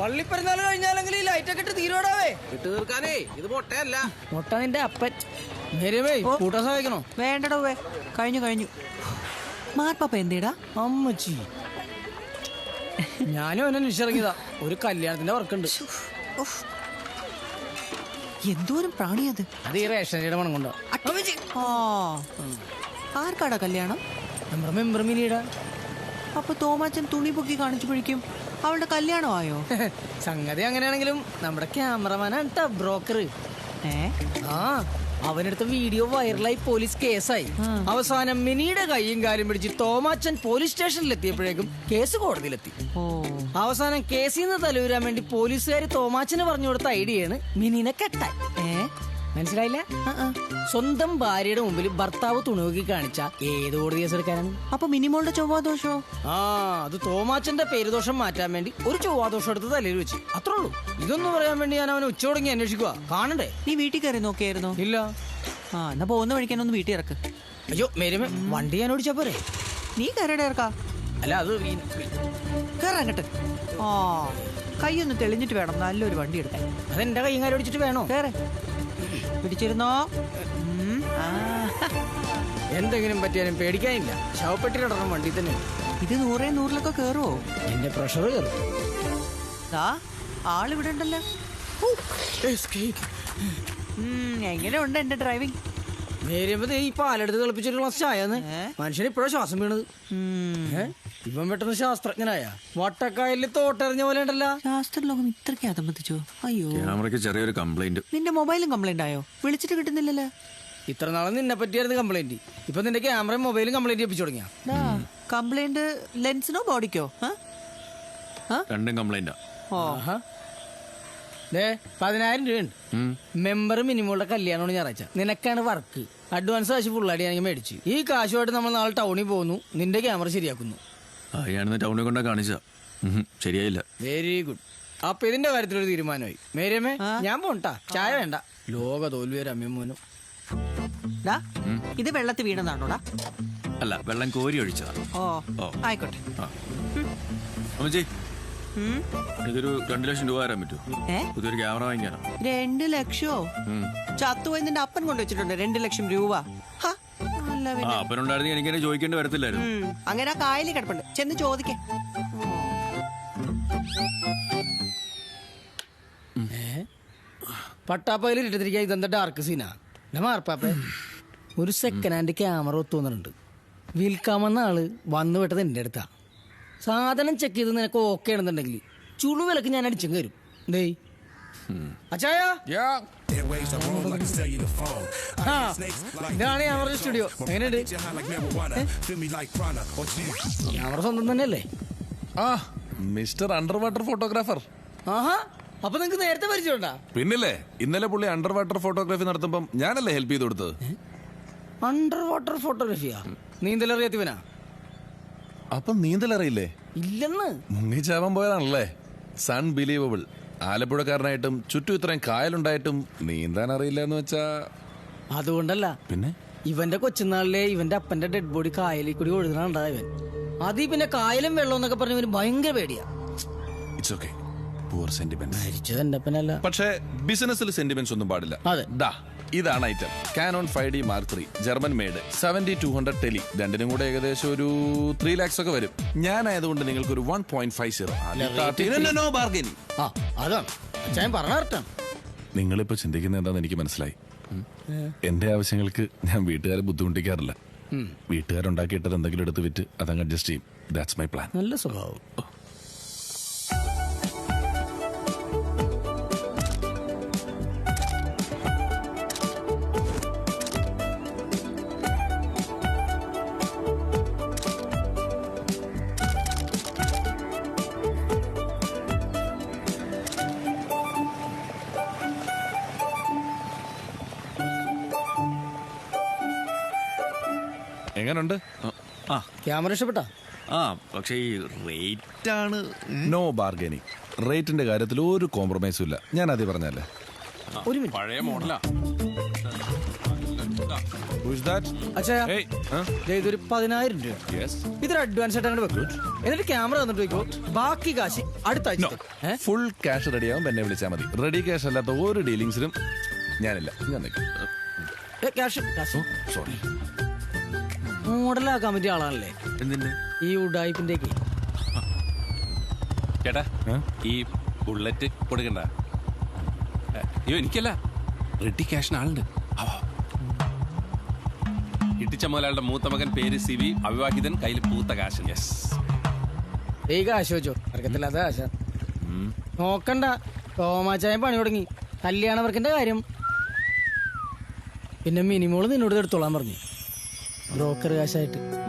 പള്ളിപ്പെരുന്നാൾ കഴിഞ്ഞാലെങ്കിൽ ഈ ലൈറ്റ് ഒക്കെ ഇട്ട് തീരോടാവേ ഇട്ട് തീർക്കാനേ ഇത് മുട്ടയല്ല. മുട്ട നിന്റെ അപ്പൻ. മേരമേ കൂട്ടാൻ സഹായിക്കണോ? വേണ്ടടോ കഴിഞ്ഞു കഴിഞ്ഞു. മാർപ്പാപ്പ എന്തേടാ? അമ്മച്ചി. ഞാനും എന്നെ നിശ്ചയിറങ്ങിയതാ ഒരു കല്യാണത്തിന്റെ വർക്കുണ്ട്. എന്തോരം പ്രാണിയത്? അത് ഈ റേഷനറിയുടെ മണം കൊണ്ടോ? ആ. ആർക്കാടാ കല്യാണം? നമ്മുടെ മെമ്പർ മിനിയുടെ. അപ്പൊ തോമാച്ചൻ തുണി പൊക്കി കാണിച്ചപ്പോഴേക്കും അവളുടെ കല്യാണമായോ? സംഗതി അങ്ങനെയാണെങ്കിലും നമ്മുടെ ക്യാമറമാനാണ് ട്ടാ ബ്രോക്കർ. ഏ? ആ അവനെടുത്ത വീഡിയോ വൈറലായി പോലീസ് കേസായി. അവസാനം മിനിയുടെ കൈയും കാലും പിടിച്ച് തോമാച്ചൻ പോലീസ് സ്റ്റേഷനിൽ എത്തിയപ്പോഴേക്കും കേസ് കോടതിയിലെത്തി. അവസാനം കേസിൽ നിന്ന് തലൂരാൻ വേണ്ടി പോലീസുകാർ തോമാച്ചന് പറഞ്ഞു കൊടുത്ത ഐഡിയയാണ് മിനിനെ കെട്ടാൻ. മനസ്സിലായില്ല. സ്വന്തം ഭാര്യയുടെ മുമ്പിൽ ഭർത്താവ് തുണുകി കാണിച്ച ഏത് കോടതി കേസ് എടുക്കാനാണ് അപ്പൊ മിനിമോളുടെ ചൊവ്വാദോഷോ ആ അത് തോമാച്ചന്റെ പേരുദോഷം മാറ്റാൻ വേണ്ടി ഒരു ചൊവ്വാദോഷം എടുത്ത് തലയിൽ വെച്ച്. അത്രേ ഉള്ളൂ. ഇതൊന്നും പറയാൻ വേണ്ടി ഞാൻ അവനെ ഉച്ചയോടങ്ങി അന്വേഷിക്കുക കാണണ്ടേ? നീ വീട്ടിൽ കയറി നോക്കിയായിരുന്നോ? ഇല്ല. ആ എന്നാ പോകുന്ന വഴിക്കാനൊന്ന് വീട്ടിൽ ഇറക്ക്. അയ്യോ മേരുമേ വണ്ടി ഞാൻ ഓടിച്ചാ പോരെ? നീ കയറിയുടെ ഇറക്കാ. അല്ല അത് ഈ- ആ ആ ഒന്ന് തെളിഞ്ഞിട്ട് വേണം. നല്ലൊരു വണ്ടി എടുക്കാൻ. അതെന്റെ കൈ കാര്യം ഓടിച്ചിട്ട് വേണോ? കേറെ. പിടിച്ചിരുന്നോ? എന്തെങ്കിലും പറ്റിയാലും പേടിക്കാനില്ല. ശവപ്പെട്ടിലിടണം വണ്ടി തന്നെ. ഇത് നൂറേ നൂറിലൊക്കെ കേറുവോ? എന്റെ പ്രഷർ കയറും ആളിവിടെ ഉണ്ടല്ലോ. എങ്ങനെ എങ്ങനെയുണ്ട് എന്റെ ഡ്രൈവിംഗ് നേരിയപ്പോ ഈ പാലെടുത്ത് തിളപ്പിച്ചൊരു ഗ്ലാസ് ഏ? മനുഷ്യന് ഇപ്പോഴാ ശ്വാസം വീണത്? ഇവൻ പെട്ടെന്ന് ശാസ്ത്രജ്ഞനായ. വട്ടക്കായലിൽ തോട്ടെറിഞ്ഞ പോലെ ഉണ്ടല്ലോ. ശാസ്ത്രലോകം ഇത്രയ്ക്ക് അതമ്പതിച്ചോ അയ്യോ. ക്യാമറയ്ക്ക് ചെറിയൊരു കംപ്ലൈന്റ് നിന്റെ മൊബൈലും കംപ്ലൈന്റ് ആയോ? വിളിച്ചിട്ട് കിട്ടുന്നില്ലല്ലോ. ഇത്ര നാളെ നിന്നെ പറ്റിയായിരുന്നു കംപ്ലൈന്റ് ഇപ്പൊ നിന്റെ ക്യാമറയും മൊബൈലും കംപ്ലൈന്റ് ചെയ്യിപ്പിച്ചു തുടങ്ങിയ. കംപ്ലൈന്റ് ലെൻസിനോ ബോഡിക്കോ? രണ്ടും കംപ്ലൈന്റാ ഓ. ദേ പതിനായിരം രൂപയുണ്ട് മെമ്പർ മിനിമോളുടെ കല്യാണമാണ് ഞായറാഴ്ച. നിനക്കാണ് വർക്ക് അഡ്വാൻസ് കാശ് ഫുള്ളായിട്ട് ഞാൻ മേടിച്ചു. ഈ കാശുമായിട്ട് നമ്മൾ നാളെ ടൗണിൽ പോകുന്നു. നിന്റെ ക്യാമറ ശരിയാക്കുന്നു. അയാണെന്ന് ടൗണിൽ കൊണ്ടാ കാണിച്ച ശരിയായില്ല. വെരി ഗുഡ് അപ്പൊ ഇതിന്റെ കാര്യത്തിലൊരു തീരുമാനമായി. മേരിയമ്മേ ഞാൻ പോണ്ടാ. ചായ വേണ്ട. ലോക തോൽവിയൊരു അമ്മയും ഇത് വെള്ളത്തിൽ വീണതാണോടാ അല്ല വെള്ളം കോരി ഒഴിച്ചതാ. ഓ. ആയിക്കോട്ടെ. അമ്മച്ചി ഇതൊരു രണ്ടു ലക്ഷം രൂപ തരാൻ പറ്റുമോ? പുതിയൊരു ക്യാമറ വാങ്ങിക്കാനോ? രണ്ട് ലക്ഷോ? ചത്തുപോയി നിന്റെ അപ്പൻ കൊണ്ടുവച്ചിട്ടുണ്ട് രണ്ട് ലക്ഷം രൂപ. ഹ, അല്ല ആ പിന്നെ അപ്പനുണ്ടായിരുന്നു എനിക്ക് ചോദിക്കേണ്ടി വരത്തില്ലായിരുന്നു. ഉം, അങ്ങനെ ആ കായലിൽ കിടപ്പുണ്ട്. ചെന്ന് ചോദിക്കേ. പട്ടാപ്പയിൽ ഇട്ടിരിക്കാൻ ഇതെന്താ ഡാർക്ക് സീനാ എന്നാ മാർപ്പാപ്പേ? ഒരു സെക്കൻഡ് ഹാൻഡ് ക്യാമറ ഒത്തുവന്നിട്ടുണ്ട് വിൽക്കാമെന്ന ആൾ വന്നു വിട്ടത് എന്റെ അടുത്താ. സാധനം ചെക്ക് ചെയ്ത് നിനക്ക് ഓക്കെ ആണെന്നുണ്ടെങ്കിൽ ചുളുവിലക്ക് ഞാൻ അടിച്ചും കയറും. ദേ. അച്ചായ? ഇതാണ് ക്യാമറ സ്റ്റുഡിയോ എങ്ങനെയുണ്ട്? സ്വന്തം തന്നെയല്ലേ? ആ. Mister under water photographer. ആഹാ അപ്പൊ നിങ്ങക്ക് നേരത്തെ പരിചയമുണ്ടാ? പിന്നില്ലേ ഇന്നലെ പുള്ളി അണ്ടർ വാട്ടർ ഫോട്ടോഗ്രാഫി നടത്തുമ്പോ ഞാനല്ലേ ഹെൽപ്പ് ചെയ്ത് കൊടുത്തത്? അണ്ടർ വാട്ടർ ഫോട്ടോഗ്രാഫിയാ? നീന്തലറിയാത്തവനാ? അപ്പം നീന്തലറിയില്ലേ? ഇല്ലെന്ന്. മുങ്ങിച്ചാവാൻ പോയതാണല്ലേ? സൺ ബിലീവബിൾ ആലപ്പുഴക്കാരനായിട്ടും ചുറ്റും ഇത്രയും കായലുണ്ടായിട്ടും നീന്താൻ അറിയില്ല എന്ന് വെച്ചാ അതുകൊണ്ടല്ല. പിന്നെ? ഇവന്റെ കൊച്ചുനാളിലെ ഇവന്റെ അപ്പന്റെ ഡെഡ് ബോഡി കായലിൽ കൂടി ഒഴുകണുണ്ടാ ഇവൻ. അതീ പിന്നെ കായലും വെള്ളം എന്നൊക്കെ പറഞ്ഞ ഇവന് ഭയങ്കര പേടിയാ. ഇറ്റ്സ് ഓക്കെ പൂർ സെന്റിമെന്റ്സ് മരിച്ചത് എന്റെ അപ്പനല്ല. പക്ഷേ ബിസിനസ്സിൽ സെന്റിമെന്റ്സ് ഒന്നും പാടില്ല. അതെ. ദാ ഇതാണ് item Canon five D mark three German made seventy two hundred tele രണ്ടിനും കൂടെ ഏകദേശം ഒരു ത്രീ ലാക്സ് ഒക്കെ വരും. ഞാനായതുകൊണ്ട് നിങ്ങൾക്ക് ഒരു വൺ പോയിന്റ് ഫൈവ് സീറോ അതാണ്. പറഞ്ഞ നിങ്ങളിപ്പോ ചിന്തിക്കുന്ന എന്താന്ന് എനിക്ക് മനസ്സിലായി. എന്റെ ആവശ്യങ്ങൾക്ക് ഞാൻ വീട്ടുകാരെ ബുദ്ധിമുട്ടിക്കാറില്ല. വീട്ടുകാരുണ്ടാക്കിയിട്ടത് എന്തെങ്കിലും എടുത്ത് വിറ്റ് അതങ്ങ് അഡ്ജസ്റ്റ് ചെയ്യും. ദാറ്റ്സ് മൈ പ്ലാൻ നല്ല സ്വഭാവം. എങ്ങനുണ്ട്? ആ. ക്യാമറ ഇഷ്ടപ്പെട്ടാ? ആ പക്ഷേ ഈ റേറ്റ് ആണ് നോ ബാർഗനിങ് റേറ്റിന്റെ കാര്യത്തിൽ ഒരു കോംപ്രമൈസും ഇല്ല. ഞാൻ ആദ്യം പറഞ്ഞല്ലേ ഒരു മിനിറ്റ്. പഴയ മോഡലാ ും. That? അച്ഛാ. Hey, huh? ദേ ഇതൊരു പതിനായിരം രൂപ. ഇതൊരു അഡ്വാൻസ് ആയിട്ട് അങ്ങോട്ട് വെക്കും. എന്നിട്ട് ക്യാമറ തന്നിട്ട് വെക്കൂ. ബാക്കി കാശ് അടുത്ത ആഴ്ച ഏ? ഫുൾ ക്യാഷ് റെഡി ആവുമ്പോൾ എന്നെ വിളിച്ചാൽ മതി. റെഡി ക്യാഷ് അല്ലാത്ത ഒരു ഡീലിങ്സിനും ഞാനില്ല. ഞാൻ നിൽക്കും. ഏ, ക്യാഷ് ക്യാഷ്. സോറി മോഡലാക്കാൻ പറ്റിയ ആളാണല്ലേ? എന്തിന്റെ ഈ ഉഡായിപ്പിന്റെ ചേട്ടാ ഈ ബുള്ളറ്റ് കൊടുക്കണ്ട. അയ്യോ എനിക്കല്ല. റെഡി ക്യാഷിന് ആളുണ്ട്. ഇട്ടിച്ച മുതലാളുടെ മൂത്ത മകൻ പേര് സിവി അവിവാഹിതൻ കയ്യിൽ പൂത്ത കാശ്. യെസ് ഈ കാശ് വെച്ചോ. വർക്കത്തില്ലാത്ത കാശ. നോക്കണ്ട. തോമാച്ചായ പണി തുടങ്ങി. കല്യാണ വർക്കിന്റെ കാര്യം. പിന്നെ മിനിമോൾ നിന്നോട് എടുത്തോളാൻ പറഞ്ഞു. ബ്രോക്കർ കാശായിട്ട്.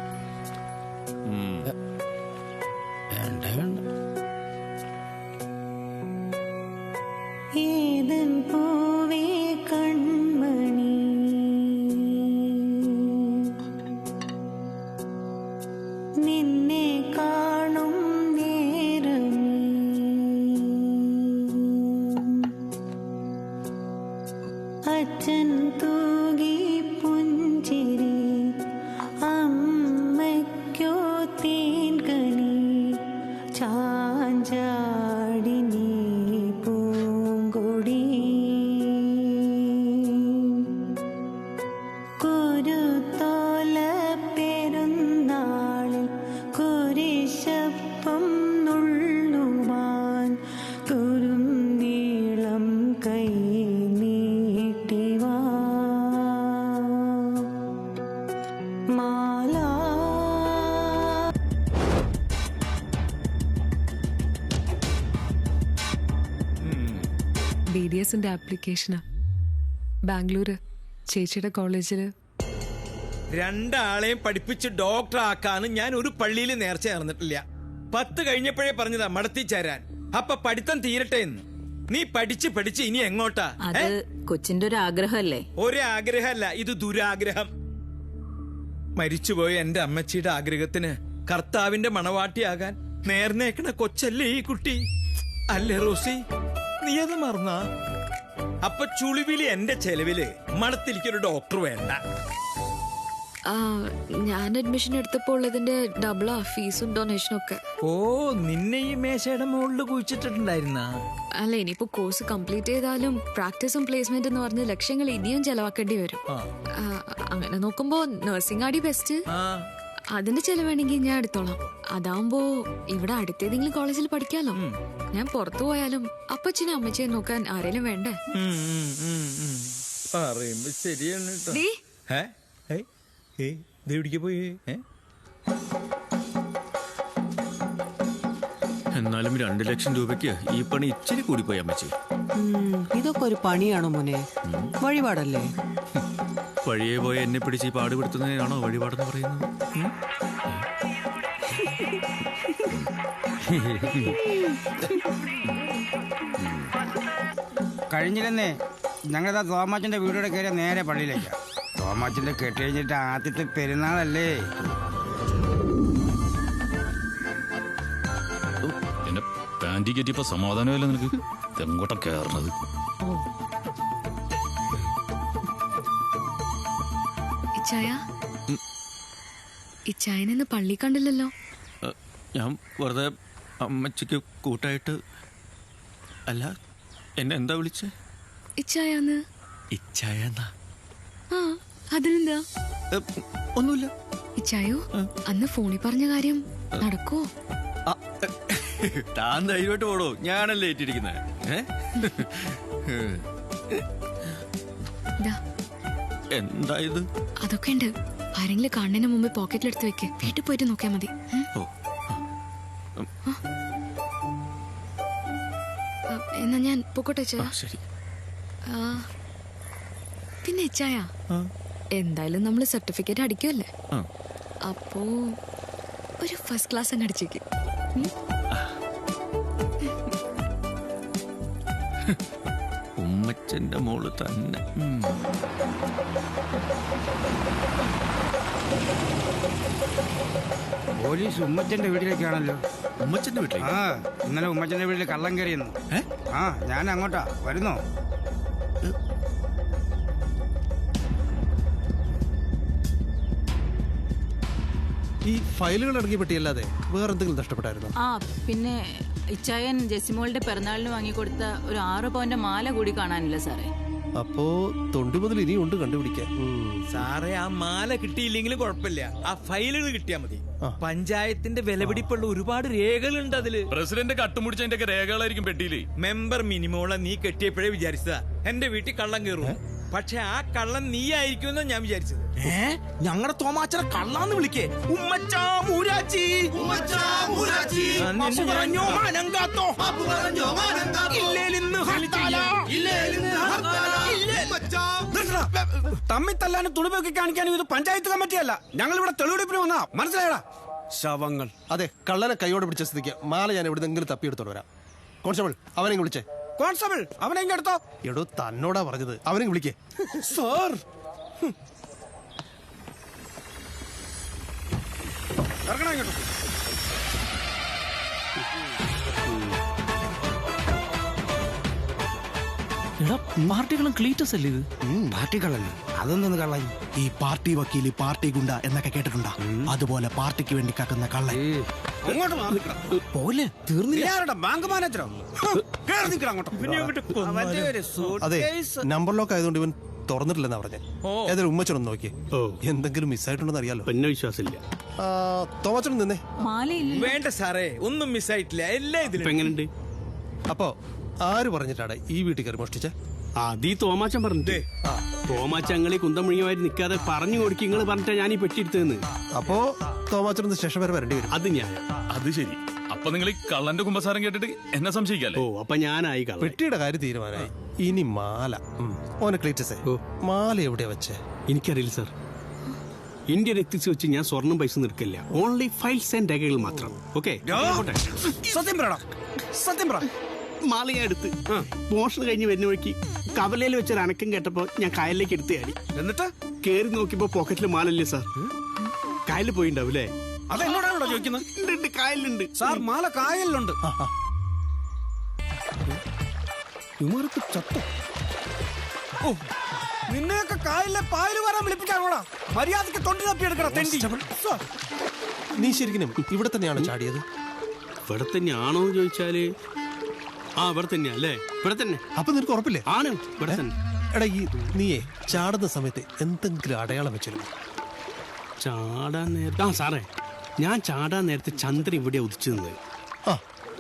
എസിന്റെ ആപ്ലിക്കേഷനാ ബാംഗ്ലൂര് ചേച്ചിയുടെ കോളേജിൽ രണ്ടാളെയും പഠിപ്പിച്ച് ഡോക്ടർ ആക്കാന്ന് ഞാൻ ഒരു പള്ളിയിൽ നേർച്ച ചേർന്നിട്ടില്ല പത്ത് കഴിഞ്ഞപ്പോഴേ പറഞ്ഞതാ മടത്തി ചേരാൻ. അപ്പൊ പഠിത്തം തീരട്ടെ എന്ന്. നീ പഠിച്ച് പഠിച്ച് ഇനി എങ്ങോട്ടാ? അത് കൊച്ചിന്റെ ഒരു ആഗ്രഹമല്ലേ? ഒരാഗ്രഹമല്ല ഇത് ദുരാഗ്രഹം. മരിച്ചുപോയ എന്റെ അമ്മച്ചിയുടെ ആഗ്രഹത്തിന് കർത്താവിന്റെ മണവാട്ടിയാകാൻ നേർന്നേക്കണ കൊച്ചല്ലേ ഈ കുട്ടി? അല്ലേ റോസി? നീ അത് മറന്നാ? അപ്പൊ ചുളിവിൽ എന്റെ ചെലവിൽ മണത്തിരിക്കൊരു ഡോക്ടർ വേണ്ട. ഞാൻ അഡ്മിഷൻ എടുത്തപ്പോൾ ഉള്ളതിന്റെ ഡബിളാ ഫീസും ഡൊണേഷനും ഒക്കെ. ഓ നിന്നെ ഈ മേശയുടെ മുകളിൽ കുഴിച്ചിട്ടിട്ടുണ്ടായിരുന്ന? അല്ല ഇനിയിപ്പോ കോഴ്സ് കംപ്ലീറ്റ് ചെയ്താലും പ്രാക്ടീസും പ്ലേസ്മെന്റ് എന്ന് പറഞ്ഞ ലക്ഷ്യങ്ങൾ ഇനിയും ചെലവാക്കേണ്ടി വരും. അങ്ങനെ നോക്കുമ്പോ നഴ്സിംഗ് ആടി ബെസ്റ്റ് അതിന്റെ ചെലവാണെങ്കിൽ ഞാൻ എടുത്തോളാം. അതാവുമ്പോ ഇവിടെ അടുത്തേതെങ്കിലും കോളേജിൽ പഠിക്കാലോ. ഞാൻ പുറത്തു പോയാലും അപ്പച്ചനും അമ്മച്ചയും നോക്കാൻ ആരേലും വേണ്ടേ? പറയുമ്പോ ശരിയാണ് കേട്ടോ. പോയി? എന്നാലും രണ്ട് ലക്ഷം രൂപയ്ക്ക് ഈ പണി ഇച്ചിരി കൂടിപ്പോയി അമ്മച്ചി. ഇതൊക്കെ ഒരു പണിയാണോ മോനെ? വഴിപാടല്ലേ? വഴിയെ പോയ എന്നെ പിടിച്ച് ഈ പാടുപെടുത്തുന്നതിനാണോ വഴിപാടെന്ന് പറയുന്നത്? കഴിഞ്ഞില്ലെന്നേ ഞങ്ങളിതാ തോമാച്ചന്റെ വീടോടെ കയറിയ നേരെ പള്ളിയിലേക്കാ. തോമാച്ചന്റെ കെട്ടി കഴിഞ്ഞിട്ട് ആദ്യത്തെ പെരുന്നാളല്ലേ? എന്റെ പാന്റി കെറ്റിയപ്പോ സമാധാനമല്ല നിനക്ക്. തെങ്കോട്ട കയറണത് ഇച്ചായ? ഇച്ചായനെന്ന് പള്ളി കണ്ടില്ലല്ലോ. ഞാൻ വെറുതെ അമ്മച്ചിക്ക് കൂട്ടായിട്ട് അല്ല എന്നെ എന്താ വിളിച്ചേ? ഇച്ചായാന്ന്. ഇച്ഛായെന്നാ ആ അതിനെന്താ? ഒന്നുമില്ല. ഇച്ചായോ അന്ന് ഫോണിൽ പറഞ്ഞ കാര്യം നടക്കോ താൻ ധൈര്യമായിട്ട് പോടോ ഞാനല്ലേ ഏറ്റിരിക്കുന്നത് ഏ? ഇതാ എന്താ ഇത്? അതൊക്കെ ഉണ്ട് ആരെങ്കിലും കണ്ണിന് മുമ്പ് പോക്കറ്റിലെടുത്ത് വെക്ക്. വീട്ടിൽ പോയിട്ട് നോക്കിയാൽ മതി. എന്നാ ഞാൻ പൊക്കോട്ടെ ശരി. പിന്നെ ചായ എന്തായാലും നമ്മൾ സർട്ടിഫിക്കറ്റ് അടിക്കുമല്ലേ അപ്പോ ഒരു ഫസ്റ്റ് ക്ലാസ് അങ്ങ് അടിച്ചേക്ക്. അമ്മച്ചന്റെ മോൾ തന്നെ. പോലീസ് ഉമ്മച്ചന്റെ വീട്ടിലേക്കാണല്ലോ. ഉമ്മച്ചന്റെ വീട്ടിൽ ആ ഇന്നലെ ഉമ്മച്ചന്റെ വീട്ടിൽ കള്ളം കയറിയെന്നു. ആ ഞാൻ അങ്ങോട്ടാ. വരുന്നോ? ഈ ഫയലുകൾ അടങ്ങിയ പെട്ടിയല്ലാതെ വേറെന്തെങ്കിലും നഷ്ടപ്പെട്ടായിരുന്നു? ആ പിന്നെ ഇച്ചായൻ ജെസിമോളുടെ പിറന്നാളിന് വാങ്ങിക്കൊടുത്ത ഒരു ആറ് പവന്റെ മാല കൂടി കാണാനില്ല സാറേ. അപ്പോ തൊണ്ടു മുതൽ ഇനിയും ഉണ്ട് കണ്ടുപിടിക്കാൻ. സാറേ ആ മാല കിട്ടിയില്ലെങ്കിലും കുഴപ്പമില്ല. ആ ഫയലുകൾ കിട്ടിയാ മതി. പഞ്ചായത്തിന്റെ വിലപിടിപ്പുള്ള ഒരുപാട് രേഖകളുണ്ട് അതിൽ. പ്രസിഡന്റ് കട്ടുമുടിച്ചതിന്റെ രേഖകളായിരിക്കും പെട്ടിയിൽ. മെമ്പർ മിനിമോളെ നീ കെട്ടിയപ്പോഴേ വിചാരിച്ചതാ. എന്റെ വീട്ടിൽ കള്ളം കയറും. പക്ഷെ ആ കള്ളം നീ ആയിരിക്കും ഞാൻ വിചാരിച്ചത്. ഏ? ഞങ്ങളുടെ തോമാച്ചനെ കള്ളാന്ന് വിളിക്കേ. ഉമ്മച്ചാ മൂരാച്ചി. ആ, നിന്നെ പറഞ്ഞോ മാനം കാത്തോ ഇല്ലേലിന്ന് ഹർത്താല. തമ്മിൽ തല്ലാനും തുണിപ്പൊക്കെ കാണിക്കാനും ഇത് പഞ്ചായത്ത് കമ്മിറ്റിയല്ല. ഞങ്ങൾ ഇവിടെ തെളിവെടുപ്പിന് വന്നാ. മനസ്സിലായടാ? ശവങ്ങൾ. അതെ കള്ളനെ കൈയോടെ പിടിച്ച സ്ഥിതിക്ക് മാല ഞാൻ എവിടെന്നെങ്കിലും തപ്പിയെടുത്തോണ്ട് വരാം. കോൺസ്റ്റബിൾ അവനെ വിളിച്ചേ. കോൺസ്റ്റബിൾ അവനെ എടുത്തോ. എടോ തന്നോടാ പറഞ്ഞത്. അവനെ വിളിക്കേ. സാർ. ഇറങ്ങണം ഇങ്ങോട്ട്. പാർട്ടികളും ക്ലീറ്റസ് അല്ലേ ഇത്? പാർട്ടികളല്ല. അതൊന്നും കള്ളൻ? ഈ പാർട്ടി വക്കീൽ പാർട്ടി ഗുണ്ട എന്നൊക്കെ കേട്ടിട്ടുണ്ടോ? അതുപോലെ പാർട്ടിക്ക് വേണ്ടി കക്കുന്ന കള്ളൻ. അങ്ങോട്ട്. പോലെ തീർന്നില്ല. ബാങ്ക് മാനേജറോ? അതെ. നമ്പർ ലോക്ക് ആയതുകൊണ്ട് ഇവൻ തുറന്നിട്ടില്ലെന്നാ പറഞ്ഞേ. ഏതൊരു ഉമ്മച്ചനൊന്ന് നോക്കിയേ. എന്തെങ്കിലും മിസ്സായിട്ടുണ്ടെന്ന് അറിയാലോ. പിന്നെ വിശ്വാസമില്ല. തോമച്ചൻ നിന്നേ. മാലയില്ല. വേണ്ട സാറേ ഒന്നും മിസ്സായിട്ടില്ല. എല്ലാം ഇതിൽ എങ്ങനെയുണ്ട് അപ്പോ ആര് പറഞ്ഞിട്ടാണ് ഈ വീട്ടിൽ കയറി മോഷ്ടിച്ച? അത് ഈ തോമാച്ചൻ പറഞ്ഞിട്ടേ. തോമാച്ചങ്ങളെ കുന്തമുഴിയുമായി നിൽക്കാതെ പറഞ്ഞു കൊടുക്കി നിങ്ങൾ പറഞ്ഞിട്ടാ ഞാൻ ഈ പെട്ടിയെടുത്തതെന്ന്. അപ്പോ തോമാച്ചനൊന്ന് സ്റ്റേഷൻ വരെ വരേണ്ടി വരും. അത് ഞാൻ. അത് ശരി. അപ്പൊ നിങ്ങൾ ഈ കള്ളന്റെ കുമ്പസാരം കേട്ടിട്ട് എന്നെ സംശയിക്കല്ലേ? ഓ അപ്പൊ ഞാനായി കള്ള പെട്ടിയുടെ കാര്യം തീരുമാനമായി. ഇനി മാല. ഓനെ ക്ലീറ്റസേ മാല എവിടെ വെച്ചേ? എനിക്കറിയില്ല സാർ ഇന്ത്യൻ എത്തിച്ച് വെച്ച് ഞാൻ സ്വർണം പൈസ നിൽക്കില്ല. ഓൺലി ഫൈൽസ് ആൻഡ് രേഖകൾ മാത്രം. ഓക്കെ സത്യം പറയടാ സത്യം പറ. മാലയെടുത്ത് മോഷണം കഴിഞ്ഞ് വരുന്ന വഴിക്ക് കവലയിൽ വെച്ചൊരു അനക്കം കേട്ടപ്പോ ഞാൻ കായലിലേക്ക് എടുത്ത് ചാടി എന്നിട്ട്? കേറി നോക്കിയപ്പോ പോക്കറ്റിൽ മാലല്ലേ സാർ കായലിൽ പോയിണ്ടാവൂലേ അത് എന്നോടാണോ ചോദിക്കുന്നത് കായലുണ്ട് കായലിലുണ്ട്. സാർ മാല കായലിലുണ്ട്. ഇമാർക്ക് ചത്ത. ഓ നിന്നെയൊക്കെ കായലിലെ പായൽ വരാൻ വിളിപ്പിക്കാനോടാ മര്യാദയ്ക്ക് തൊണ്ടി തപ്പി എടുക്കണം തെണ്ടി സാർ, നീ ശരിക്കും ഇവിടെ തന്നെയാണോ ചാടിയത്? ഇവിടെ തന്നെയാണോ എന്ന് ചോദിച്ചാൽ? ആ ഇവിടെ തന്നെയാ അല്ലേ? ഇവിടെ തന്നെ. അപ്പൊ നിനക്ക് ഉറപ്പില്ലേ? ആണ് ഇവിടെ തന്നെ. എടാ ഈ നീയേ ചാടുന്ന സമയത്ത് എന്തെങ്കിലും അടയാളം വെച്ചിരുന്നു? ചാടാൻ നേരത്തെ ആ സാറേ ഞാൻ ചാടാൻ നേരത്തെ ചന്ദ്രൻ ഇവിടെ ഉദിച്ചു നിന്നത്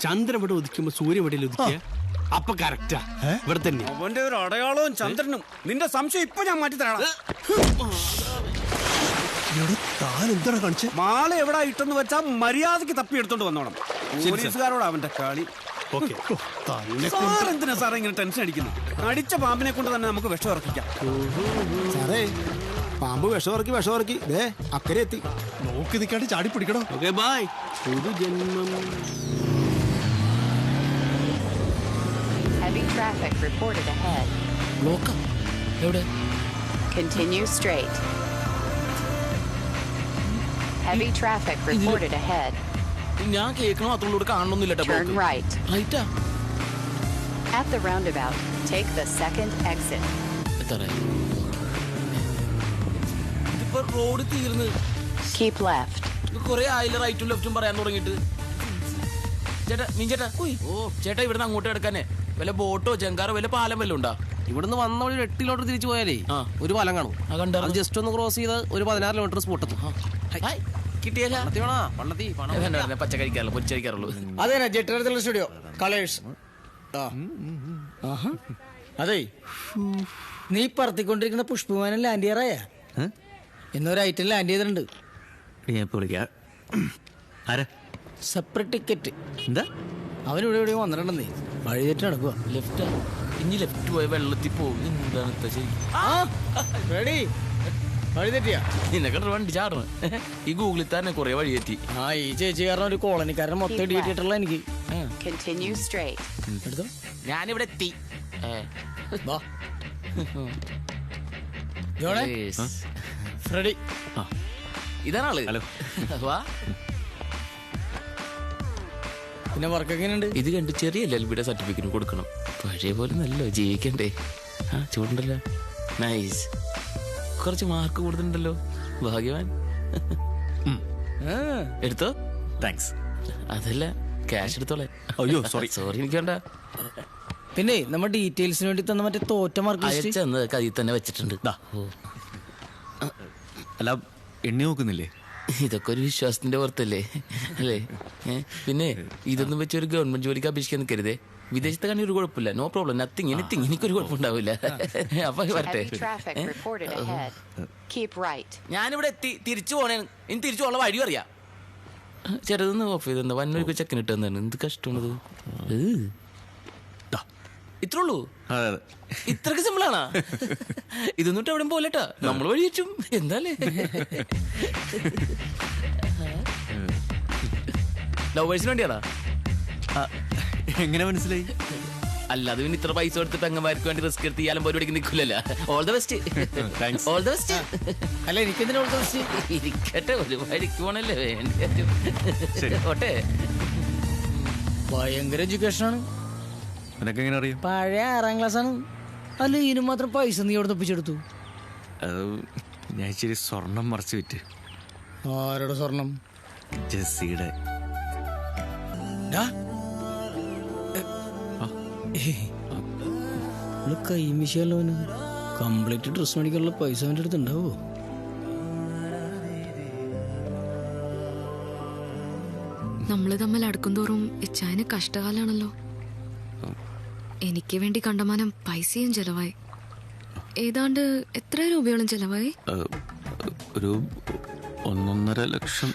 ചന്ദ്രൻ ഇവിടെ ഉദിക്കുമ്പോ സൂര്യ ഇവിടെ ഉദിക്കുക? അപ്പൊ കറക്റ്റാ ഇവിടെ തന്നെ. അവന്റെ ഒരു അടയാളവും ചന്ദ്രനും. നിന്റെ സംശയം ഇപ്പൊ ഞാൻ മാറ്റി തരാം താൻ എന്താണ് കാണിച്ചേ? മാള എവിടെ ഇട്ടെന്ന് വെച്ചാ മര്യാദയ്ക്ക് തപ്പി എടുത്തോണ്ട് വന്നോണം. പോലീസുകാരോട് അവന്റെ കളി. എന്തിനാ സാറേ ഇങ്ങനെ ടെൻഷൻ അടിക്കുന്നു? അടിച്ച പാമ്പിനെ കൊണ്ട് തന്നെ നമുക്ക് വിഷം ഇറക്കിക്കാം സാറേ പാമ്പ് വിഷം വിഷമിറക്കി വിഷമിറക്കി ദേ അക്കരെ എത്തി. നോക്കി നിൽക്കാണ്ട് ചാടി പിടിക്കണോ? ഓക്കെ ബായ് പുതുജന്മം Heavy traffic reported ahead. ബ്ലോക്കാ എവിടെ Continue straight. Heavy traffic reported ahead. ഞാൻ കേൾക്കണോ ഇവിടെ കാണണമെന്നില്ല Turn right. റൈറ്റാ At the roundabout, take the second exit. എത്ര ഇതിപ്പോ റോഡ് തീർന്ന് Keep left. കൊറേ ആയില്ല റൈറ്റും ലെഫ്റ്റും പറയാൻ തുടങ്ങിയിട്ട് ചേട്ടാ മീൻ ചേട്ടാ ഓ ചേട്ടാ ഇവിടുന്ന് അങ്ങോട്ട് കിടക്കാനേ വല്ല ബോട്ടോ ചെങ്കാറോ വല്ല പാലം വല്ലതും ഉണ്ടാ? ഇവിടുന്ന് വന്ന വഴി ഒരു എട്ട് കിലോമീറ്റർ തിരിച്ചു പോയാലേ ഒരു പാലം കാണും. അത് ജസ്റ്റ് ഒന്ന് ക്രോസ് ചെയ്ത് ഒരു പതിനാറ് കിലോമീറ്റർ സ്പോട്ടെത്തും കിട്ടിയല്ല? പള്ളത്തി പണം പച്ചക്കറിക്കാറുള്ളൂ പൊരിച്ചരിക്കാറുള്ളൂ അതെ ജെട്ടിനടുത്തുള്ള സ്റ്റുഡിയോ കളേഴ്സ് ആ. ആഹാ. അതേ നീ പറത്തിക്കൊണ്ടിരിക്കുന്ന പുഷ്പമാനം ലാൻഡ് ചെയ്യാറായ ഇന്നൊരു ഐറ്റം ലാൻഡ് ചെയ്തിട്ടുണ്ട്. ഞാൻ വിളിക്കാം? ആരാ? സെപ്പറേറ്റ് ടിക്കറ്റ് എന്താ? അവനിവിടെ ഇവിടെ വന്നിട്ടുണ്ടെന്നേ. വഴി തെറ്റി നടക്കുക ലെഫ്റ്റ് ഇനി ലെഫ്റ്റ് പോയ വെള്ളത്തിൽ പോകും. എന്താണ് ശരി? റെഡി വഴി തെറ്റിയാ നിന്നെ കണ്ട വണ്ടി ചാടണം. ഈ ഗൂഗിളിൽ തന്നെ കുറെ വഴി തെറ്റി ആ ഈ ചേച്ചി കാരണം ഒരു കോളനിക്കാരൻ മൊത്തം ഇടിയിട്ടിട്ടുള്ള എനിക്ക്. എടുത്തോ. ഞാനിവിടെ എത്തി. വാ. ജോണേ ഫ്രെഡി ഇതാണ് ആൾ. ഹലോ. വാ. പിന്നെ വർക്ക് എങ്ങനെയുണ്ട്? ഇത് കണ്ട് ചെറിയ ലൽബിയുടെ സർട്ടിഫിക്കറ്റ് കൊടുക്കണം. പഴയ പോലെ നല്ല ജീവിക്കണ്ടേ. ആ ചൂടുണ്ടല്ലോ. നൈസ് കുറച്ച് മാർക്ക് കൊടുത്തിട്ടുണ്ടല്ലോ. ഭാഗ്യവാൻ. എടുത്തോ? താങ്ക്സ് അതല്ല ക്യാഷ് എടുത്തോളെ. അയ്യോ, സോറി സോറി എനിക്ക് വേണ്ട. പിന്നെ നമ്മ ഡീറ്റെയിൽസിന് വേണ്ടി തന്ന മറ്റേ തോറ്റ മാർക്ക് അയച്ചെന്ന് കയ്യിൽ തന്നെ വെച്ചിട്ടുണ്ട്. അല്ല എണ്ണി നോക്കുന്നില്ലേ? ഇതൊക്കെ ഒരു വിശ്വാസത്തിന്റെ പുറത്തല്ലേ? അല്ലേ? പിന്നെ ഇതൊന്നും വെച്ച് ഒരു ഗവൺമെന്റ് ജോലിക്ക് അപേക്ഷിക്കാൻ നിൽക്കരുതേ. വിദേശത്തെ കണി ഒരു കുഴപ്പമില്ല. നോ പ്രോബ്ലം നത്തിങ് എനിത്തിങ് എനിക്കൊരു കുഴപ്പമുണ്ടാവില്ല. അപ്പൊ വരട്ടെ. ഞാനിവിടെ എത്തി. തിരിച്ചു പോണേ. ഇനി തിരിച്ചു പോകാനുള്ള വഴി അറിയാം. ചെറുതൊന്ന് ഓഫ് ചെയ്തെന്താ വന്നൊരു ചെക്കൻ ഇട്ട് തന്നെ എന്ത് കഷ്ടമാണത്. ഇത്രേ ഇത്രക്ക് അതെ. അതെ ഇത്രക്ക് സിമ്പിളാണാ ഇതൊന്നും എവിടെയും പോലെട്ടാ നമ്മൾ വഴി വെച്ചും എന്താലേ ലവേഴ്സിന് വേണ്ടിയാണോ? എങ്ങനെ മനസ്സിലായി? അല്ലാതെ പിന്നെ ഇത്ര പൈസ കൊടുത്തിട്ട് പെങ്ങന്മാർക്ക് വേണ്ടി റിസ്ക് എടുത്ത് ഇയാലും പരിപാടിക്ക് നിൽക്കില്ലല്ലോ all the best Thanks. All the best അല്ല എനിക്കെന്തിനാ ഇരിക്കട്ടെ ഒരു ബെസ്റ്റ് ഇരിക്കട്ടെ ശരി. വേണ്ടി ഓട്ടെ. ഭയങ്കര എഡ്യൂക്കേഷൻ ആണ്. നിനക്ക് എങ്ങനെ അറിയാം? പഴയ ആറാം ക്ലാസ് ആണ്. അല്ല ഇതിന് മാത്രം പൈസ നീ എവിടെ തപ്പിച്ചെടുത്തു അത് ഞാൻ ഇച്ചിരി സ്വർണം മറച്ചു വിറ്റ്. ആരുടെ സ്വർണം? ജെസ്സിയുടെ. കൈമിശല്ലോ കംപ്ലീറ്റ് ഡ്രസ് മേടിക്കാനുള്ള പൈസ അവന്റെ അടുത്ത് ഉണ്ടാവോ? നമ്മൾ തമ്മിൽ അടുക്കും തോറും ഇച്ചായന് കഷ്ടകാലാണല്ലോ. എനിക്ക് വേണ്ടി കണ്ടമാനം പൈസയും ചെലവായി. ഏതാണ്ട് എത്ര രൂപയോളം ചെലവായി? ഒരു ഒന്നൊന്നര ലക്ഷം.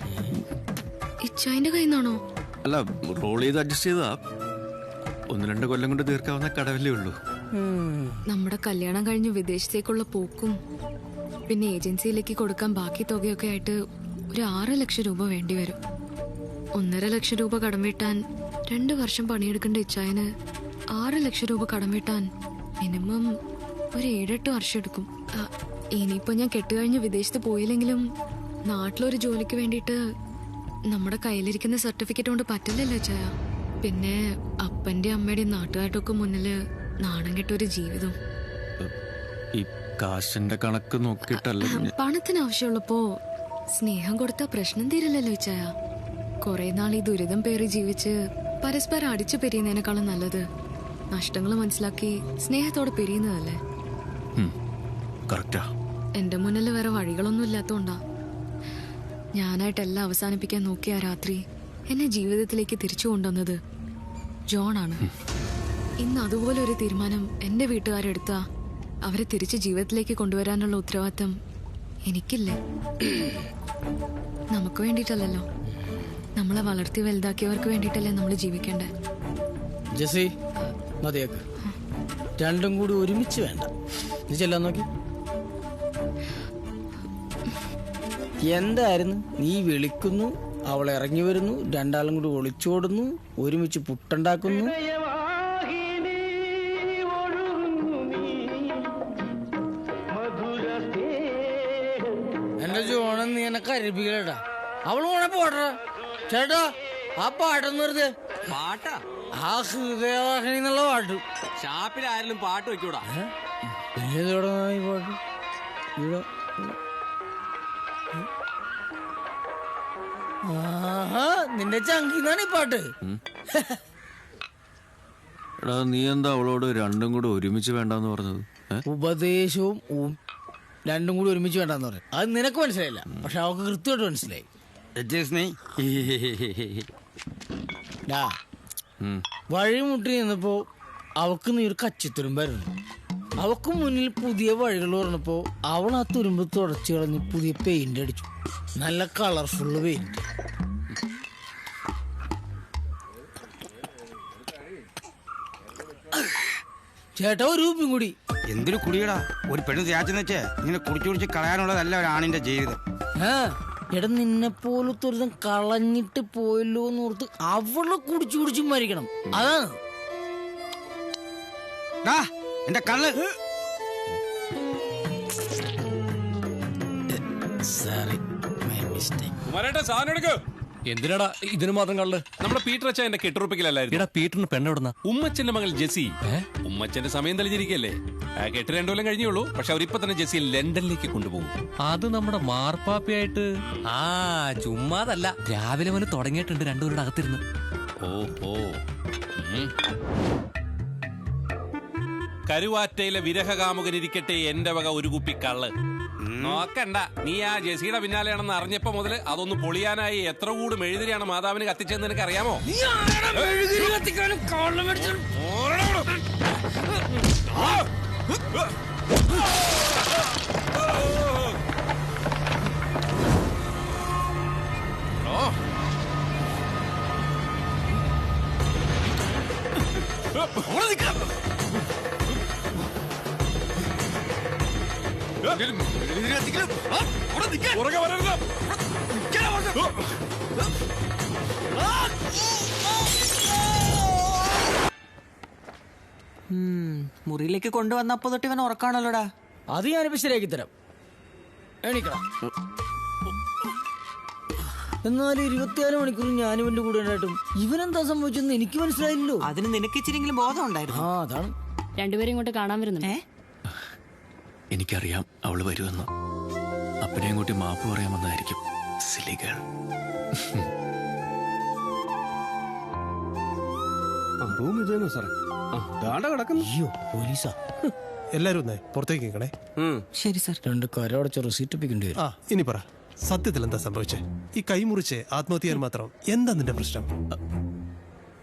ഇച്ചായന്റെ കയ്യിൽ നിന്നാണോ അല്ല റോൾ ചെയ്ത് അഡ്ജസ്റ്റ് ചെയ്താ ഒന്ന് രണ്ട് കൊല്ലം കൊണ്ട് തീർക്കാവുന്ന കടവല്ലേ ഉള്ളൂ. നമ്മുടെ കല്യാണം കഴിഞ്ഞ് വിദേശത്തേക്കുള്ള പോക്കും പിന്നെ ഏജൻസിയിലേക്ക് കൊടുക്കാൻ ബാക്കി തുകയൊക്കെ ആയിട്ട് ഒരു ആറ് ലക്ഷം രൂപ വേണ്ടി വരും. ഒന്നര ലക്ഷം രൂപ കടം വീട്ടാൻ രണ്ട് വർഷം പണിയെടുക്കേണ്ട ഇച്ചായന് ആറ് ലക്ഷം രൂപ കടം വീട്ടാൻ മിനിമം ഒരു ഏഴെട്ട് വർഷം എടുക്കും. ഇനിയിപ്പോ ഞാൻ കെട്ടുകഴിഞ്ഞ് വിദേശത്ത് പോയില്ലെങ്കിലും നാട്ടിലൊരു ജോലിക്ക് വേണ്ടിയിട്ട് നമ്മുടെ കയ്യിലിരിക്കുന്ന സർട്ടിഫിക്കറ്റ് കൊണ്ട് പറ്റില്ലല്ലോ ചായ പിന്നെ അപ്പന്റെ അമ്മയുടെയും നാട്ടുകാരുടെ ഒക്കെ മുന്നിൽ നാണം കെട്ടൊരു ജീവിതം. കാശിന്റെ കണക്ക് നോക്കിയിട്ടല്ല പണത്തിന് ആവശ്യമുള്ളപ്പോ സ്നേഹം കൊടുത്ത പ്രശ്നം തീരില്ലല്ലോ ചായ കുറെ നാൾ ഈ ദുരിതം പേറി ജീവിച്ച് പരസ്പരം അടിച്ചു പിരിയുന്നതിനേക്കാളും നല്ലത് നഷ്ടങ്ങൾ മനസ്സിലാക്കി സ്നേഹത്തോടെ പിരിയുന്നതല്ലേ? എന്റെ മുന്നിൽ വേറെ വഴികളൊന്നും ഇല്ലാത്തോണ്ടാ. ഞാനായിട്ടെല്ലാം അവസാനിപ്പിക്കാൻ നോക്കിയ ആ രാത്രി എന്നെ ജീവിതത്തിലേക്ക് തിരിച്ചു കൊണ്ടുവന്നത്. ജോണാണ്. ഇന്ന് അതുപോലെ ഒരു തീരുമാനം എന്റെ വീട്ടുകാരെടുത്താ. അവരെ തിരിച്ച് ജീവിതത്തിലേക്ക് കൊണ്ടുവരാനുള്ള ഉത്തരവാദിത്തം എനിക്കില്ലേ? നമുക്ക് വേണ്ടിയിട്ടല്ലല്ലോ. നമ്മളെ വളർത്തി വലുതാക്കിയവർക്ക് വേണ്ടിയിട്ടല്ലേ നമ്മൾ ജീവിക്കേണ്ടത് ജസി മതിയാക്ക്. രണ്ടും കൂടി ഒരുമിച്ച് വേണ്ട. നീ ചെല്ലാൻ നോക്കി. എന്തായിരുന്നു? നീ വിളിക്കുന്നു അവൾ ഇറങ്ങി വരുന്നു രണ്ടാളും കൂടി ഒളിച്ചോടുന്നു ഒരുമിച്ച് പുട്ടുണ്ടാക്കുന്നു. എന്റെ ജോണം നീ എന്നെ കരുപ്പിക്കലടാ അവൾ ഓണ പോടാ ചേട്ടാ ആ പാട്ടൊന്നും വെറുതെ പാട്ടാ? ആ ഹൃദയവാഹിനി എന്നുള്ള പാട്ട്. ഷാപ്പിൽ ആരെങ്കിലും പാട്ട് വെക്കൂടാ? പിന്നെ ഈ പാട്ട്? ഇവിടെ. ആഹാ നിന്റെ ചങ്കിന്നാണ് ഈ പാട്ട്. എടാ നീ എന്താ അവളോട് രണ്ടും കൂടെ ഒരുമിച്ച് വേണ്ടെന്ന് പറഞ്ഞത്? ഉപദേശവും രണ്ടും കൂടി ഒരുമിച്ച് വേണ്ടെന്ന് പറഞ്ഞു അത് നിനക്ക് മനസ്സിലായില്ല. പക്ഷെ അവൾക്ക് കൃത്യമായിട്ട് മനസ്സിലായി. ഡാ. വഴിമുട്ടി നിന്നപ്പോ അവക്ക് നീ ഒരു കച്ചിത്തുരുമ്പായിരുന്നു അവക്ക് മുന്നിൽ പുതിയ വഴികൾ പറഞ്ഞപ്പോ അവൾ ആ തുരുമ്പ് തുടച്ചു കളഞ്ഞ് പുതിയ പെയിന്റ് അടിച്ചു. നല്ല കളർഫുള്ള് പെയിന്റ് ചേട്ടാ ഒരു ഉപ്പും കൂടി. എന്തൊരു കുടിയടാ ഒരു പെണ്ണ് ത്യാച്ചെന്ന് വെച്ചേ ഇങ്ങനെ കുടിച്ചു കുടിച്ച് കളയാനുള്ളതല്ല ഒരു ആണിന്റെ ജീവിതം. ആ. എടാ നിന്നെ പോലത്തെ ഒരുത്തൻ കളഞ്ഞിട്ട് പോയല്ലോ എന്ന് ഓർത്ത് അവളെ കുടിച്ചു കുടിച്ചു മരിക്കണം. അതാണ് ഡാ എന്റെ കള്ള് സാറി മൈ മിസ്റ്റേക്ക് കുമാരേട്ടാ സാധനം എടുക്ക്. എന്തിനാടാ ഇതിനു മാത്രം കള്ള്? നമ്മുടെ പീറ്റർ അച്ഛൻ എന്റെ കെട്ടുറപ്പിക്കലായിരുന്നു എടാ പീറ്ററിന് പെണ്ണെവിടുന്ന ഉമ്മച്ചന്റെ മകൾ ജെസി ഉമ്മച്ചന്റെ സമയം തെളിഞ്ഞിരിക്കല്ലേ? കെട്ട് രണ്ടു കൊല്ലം കഴിഞ്ഞുള്ളൂ. പക്ഷെ അവരിപ്പൊ തന്നെ ജെസ്സിയെ ലണ്ടനിലേക്ക് കൊണ്ടുപോകും. അത് നമ്മുടെ മാർപ്പാപ്പയായിട്ട്? ആ ചുമ്മാതല്ല. രാവിലെ മുതൽ തുടങ്ങിയിട്ടുണ്ട് രണ്ടുപേരുടെ അകത്തിരുന്ന്. ഓഹോ. കരുവാറ്റയിലെ വിരഹകാമുകനിരിക്കട്ടെ എന്റെ വക ഒരു കുപ്പി കള്ള്. നോക്കണ്ട നീ ആ ജെസിയുടെ പിന്നാലെയാണെന്ന് അറിഞ്ഞപ്പോ മുതൽ അതൊന്ന് പൊളിയാനായി എത്ര കൂടും എഴുതിരിയാണ് മാതാവിന് കത്തിച്ചെന്ന് നിനക്ക് അറിയാമോ ഉം, മുറിയിലേക്ക് കൊണ്ടുവന്നപ്പോ തൊട്ട് ഇവൻ ഉറക്കാണല്ലോടാ. അത് ഞാനിപ്പോ ശരിയാക്കി തരാം. എണീക്കണം എന്നാലും ഇരുപത്തിനാല് മണിക്കൂർ ഞാനും ഇവന്റെ കൂടെ ഉണ്ടായിട്ടും ഇവനെന്താ സംഭവിച്ചെന്ന് എനിക്ക് മനസ്സിലായില്ലോ അതിന് നിനക്ക് ഇച്ചിരി ബോധം ഉണ്ടായിരുന്നു. ആ അതാണ്. രണ്ടുപേരും ഇങ്ങോട്ട് കാണാൻ വരുന്നുണ്ട്. എനിക്കറിയാം അവൾ വരുമെന്ന്. അപ്പനെയും കൂട്ടി മാപ്പ് പറയാമെന്നായിരിക്കും സിലികൾ റൂം സാറേ? അയ്യോ പോലീസാ. എല്ലാരും ഒന്നേ പുറത്തേക്ക് നിൽക്കണേ. ശരി സാർ. രണ്ട് കരടച്ച റെസീറ്റ് ഒപ്പിക്കേണ്ടി വരും. ആ ഇനി പറ. സത്യത്തിൽ എന്താ സംഭവിച്ചേ? ഈ കൈമുറിച്ച് ആത്മഹത്യ മാത്രം എന്താ നിന്റെ പ്രശ്നം?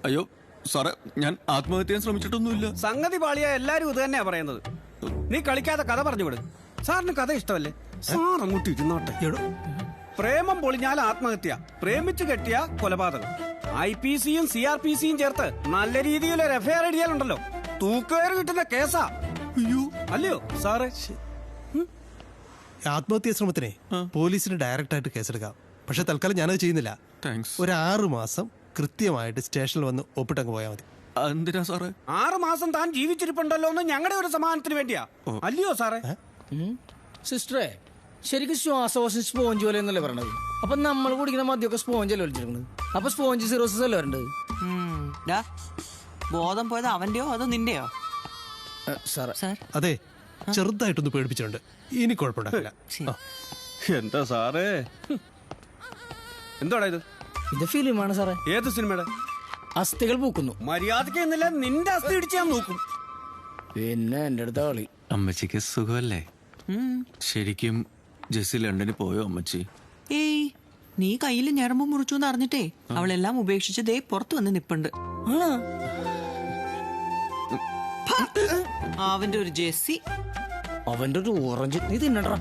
അയ്യോ സാറേ ഞാൻ ആത്മഹത്യ ശ്രമിച്ചിട്ടൊന്നുമില്ല. സംഗതി പാളിയ എല്ലാരും ഇത് തന്നെയാ പറയുന്നത്. നീ കളിക്കാതെ കഥ പറഞ്ഞു വിട്. സാറിന് കഥ ഇഷ്ടമല്ലേ? സാർ അങ്ങോട്ട് ഇരുന്നോട്ടെ. പ്രേമം പൊളിഞ്ഞാൽ ആത്മഹത്യ പ്രേമിച്ചു കെട്ടിയ കൊലപാതകം. ഐ പി സിയും സി ആർ പി സിയും ചേർത്ത് നല്ല രീതിയിൽ ഒരു എഫ്ഐആർ എഴുതിയാലുണ്ടല്ലോ. തൂക്കുകയറ് കിട്ടുന്ന കേസാ. അയ്യോ. അല്ലയോ സാറേ? ആത്മഹത്യാ ശ്രമത്തിനെ പോലീസിന് ഡയറക്റ്റ് ആയിട്ട് കേസെടുക്കാം. പക്ഷെ തൽക്കാലം ഞാനത് ചെയ്യുന്നില്ല. ഒരു ആറു മാസം കൃത്യമായിട്ട് സ്റ്റേഷനിൽ വന്ന് ഒപ്പിട്ടങ്ങ് പോയാൽ മതി. എന്തിനാ സാറേ? ആറ് മാസം താൻ ജീവിച്ചിരിപ്പുണ്ടല്ലോ എന്ന് ഞങ്ങളുടെ ഒരു സമാധാനത്തിന് വേണ്ടിയാ. അല്ലയോ സാറേ? സിസ്റ്ററെ ശരിക്കും ശ്വാസകോശം സ്പോഞ്ച് പോലെ എന്നല്ലേ പറയണത്? അപ്പൊ നമ്മൾ കുടിക്കുന്ന മദ്യമൊക്കെ സ്പോഞ്ച് അല്ലേ വലിച്ചിരിക്കുന്നത് അപ്പൊ സ്പോഞ്ച് സിറോസിസ് അല്ലേ വരണ്ടത് ബോധം പോയത് അവന്റെയോ അതോ നിന്റെയോ? അതെ ചെറുതായിട്ടൊന്ന് പേടിപ്പിച്ചിട്ടുണ്ട് ഇനി കുഴപ്പമുണ്ടാക്കില്ല. എന്താ സാറേ? എന്തോടാ ഇത്? ഇത് ഫിലിമാണ് സാറേ. ഏത് സിനിമയുടെ? അസ്ഥികൾ പൂക്കുന്നു. മര്യാദയ്ക്ക് എന്നില്ല നിന്റെ അസ്ഥി ഇടിച്ച് ഞാൻ നോക്കും. പിന്നെ എന്റെ അടുത്ത കളി. അമ്മച്ചിക്ക് സുഖമല്ലേ? ശരിക്കും ജെസ്സി ലണ്ടനിൽ പോയോ അമ്മച്ചി? ഏയ് നീ കയ്യിൽ ഞരമ്പ് മുറിച്ചു എന്ന് അറിഞ്ഞിട്ടേ അവളെല്ലാം ഉപേക്ഷിച്ച് ദേ പുറത്തു വന്ന് നിപ്പുണ്ട്. അവന്റെ ഒരു ജെസ്സി. അവന്റെ ഒരു ഓറഞ്ച്. നീ തിന്നടാ